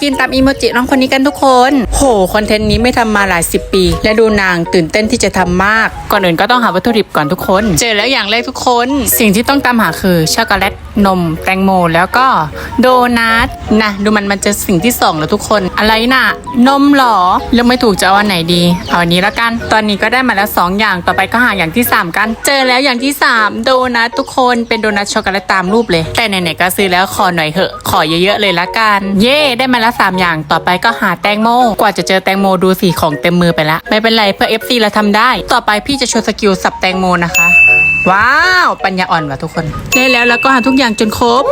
กินตามอีโมจิน้องคนนี้กันทุกคน โหคอนเทนต์นี้ไม่ทำมาหลายสิบปี และดูนางตื่นเต้นที่จะทำมาก ก่อนอื่นก็ต้องหาวัตถุดิบก่อนทุกคน เจอแล้วอย่างแรกทุกคน สิ่งที่ต้องตามหาคือช็อกโกแลต นมแตงโมแล้วก็โดนัทนะดูมันมันจะสิ่งที่สองแล้วทุกคน อะไรน่ะ นมหรอเลือกไม่ถูกจะเอาอันไหนดี เอาอันนี้ละกัน ตอนนี้ก็ได้มาแล้วสองอย่างต่อไปก็หาอย่างที่สามกัน เจอแล้วอย่างที่สามโดนัททุกคนเป็นโดนัทช็อกโกแลตตามรูปเลย แต่ไหนๆก็ซื้อแล้วขอหน่อยเหอะ ขอเยอะๆเลยละกัน เย่ได้มาแล้วสามอย่างต่อไปก็หาแตงโมกว่าจะเจอแตงโมดูสีของเต็มมือไปละไม่เป็นไรเพื่อ FC เราทำได้ ต่อไปพี่จะโชว์สกิลสับแตงโมนะคะ ว้าว ปัญญาอ่อนว่ะทุกคน ได้แล้วแล้วก็หาทุกอย่างจนครบ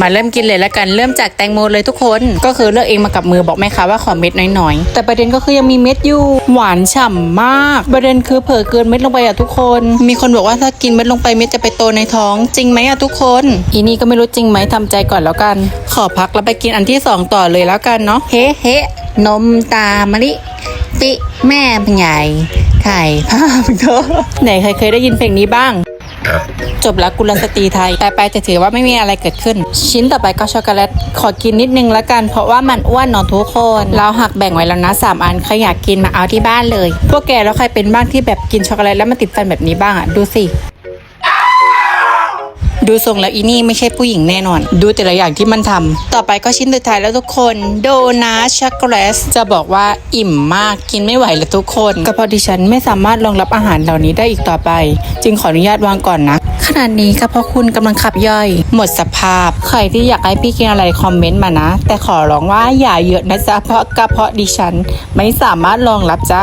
มาเริ่มกินเลยละกันเริ่มจากแตงโมเลยทุกคน ก็คือเลือกเองมากับมือบอกแม่ค้าว่าขอเม็ดน้อยๆ แต่ประเด็นก็คือยังมีเม็ดอยู่ หวานฉ่ำมาก ประเด็นคือเผลอเกินเม็ดลงไปอะทุกคน มีคนบอกว่าถ้ากินเม็ดลงไปเม็ดจะไปโตในท้อง จริงไหมอะทุกคน อีนี่ก็ไม่รู้จริงไหมทำใจก่อนแล้วกัน ขอพักแล้วไปกินอันที่สองต่อเลยแล้วกันเนาะเฮ้เฮ้นมตามะลิ ปิแม่เป็นใหญ่ไข่ภาพเธอไหนใครเคยได้ยินเพลงนี้บ้าง จบแล้วกุลสตรีไทย แต่ไปจะถือว่าไม่มีอะไรเกิดขึ้น ชิ้นต่อไปก็ช็อกโกแลต ขอกินนิดนึงละกัน เพราะว่ามันอ้วนเนอะทุกคน เราหักแบ่งไว้แล้วนะสามอันใครอยากกินมาเอาที่บ้านเลย พวกแกแล้วใครเป็นบ้างที่แบบกินช็อกโกแลตแล้วมันติดฟันแบบนี้บ้างอะดูสิ ดูทรงแล้วอีนี่ไม่ใช่ผู้หญิงแน่นอน ดูแต่ละอย่างที่มันทำต่อไปก็ชิ้นสุดท้ายแล้วทุกคนโดนัทช็อกโกแลตจะบอกว่าอิ่มมากกินไม่ไหวแล้วทุกคนก็เพาะดิฉันไม่สามารถรองรับอาหารเหล่านี้ได้อีกต่อไป จึงขออนุญาตวางก่อนนะขณะนี้ก็เพราะคุณกำลังขับย่อย หมดสภาพ ใครที่อยากให้พี่กินอะไรคอมเมนต์มานะ แต่ขอร้องว่าอย่าเยอะนะจ๊ะเพราะกระเพาะดิฉัน ไม่สามารถรองรับจ้า